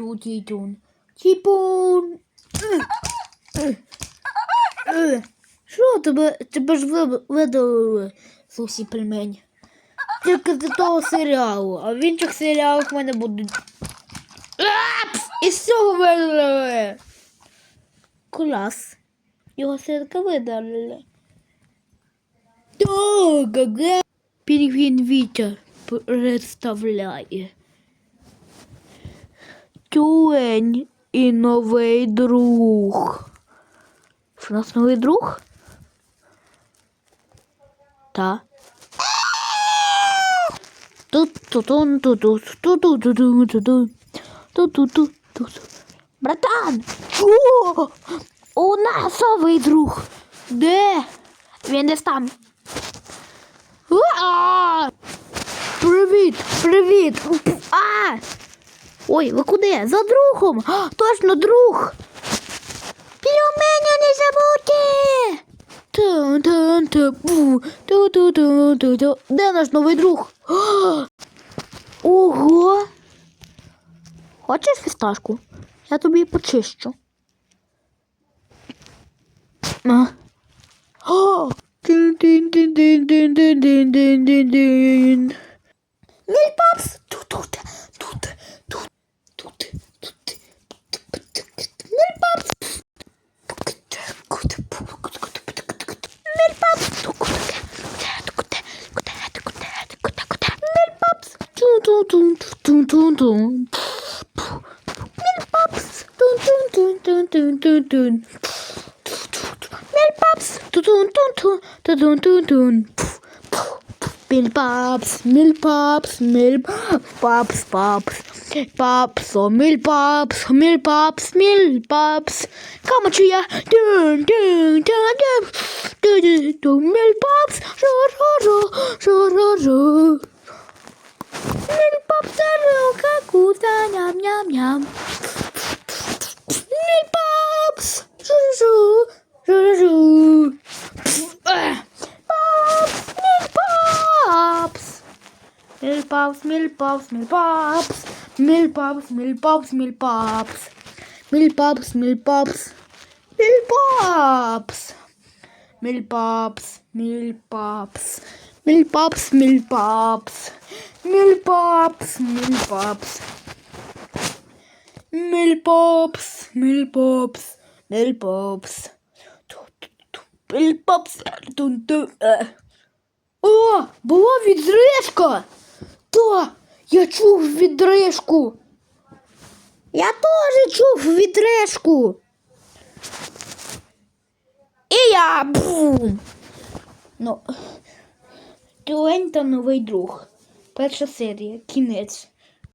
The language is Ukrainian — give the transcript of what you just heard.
ту тітюн. Тіпун. Що тебе, тебе ж ви- видалили з усі пельмені? Тільки з того серіалу, а в інших серіалах в мене будуть. І з цього видалили. Клас. Його все-таки видалили. Так. Пінгвін Вітя представляє тюлень і новий друг. Що у нас новий друг? Та. Братан! Чого? У нас новий друг. Де? Він десь там. Привіт! Привіт! А! Ой, ви куди? За другом. А, точно друг. Пельменя не забудьте. Де наш новий друг? Ого. Хочеш фісташку? Я тобі почищу. А. Тут, тут, Mel Pops. Mel Pops. Mel Pops. Mel Pops. Mel Pops. Mel Pops. Pops. Pops. Pops, oh mil pops, mil pops, mil pops. Come on, ya, dun dun dun dun, dun dun dun, mil pops, ro ro ro, ro ro ro. Mil pops are kakuta, yum yum yum. Mil pops, ro ro ro ro. Pops, mil pops, mil pops, mil pops, mil pops. Мільпапс, мільпапс, мільпапс. Мільпапс, мільпапс. Мільпапс. Мільпапс, мільпапс. Мільпапс, мільпапс. Мільпапс, мільпапс. Мільпопс, мільпопс, мільпопс. Мільпопс. О, була відрижка. Та, я чув відрижку. Я теж чув відрижку. І я бум. Ну, Тюлень та новий друг. Перша серія, кінець.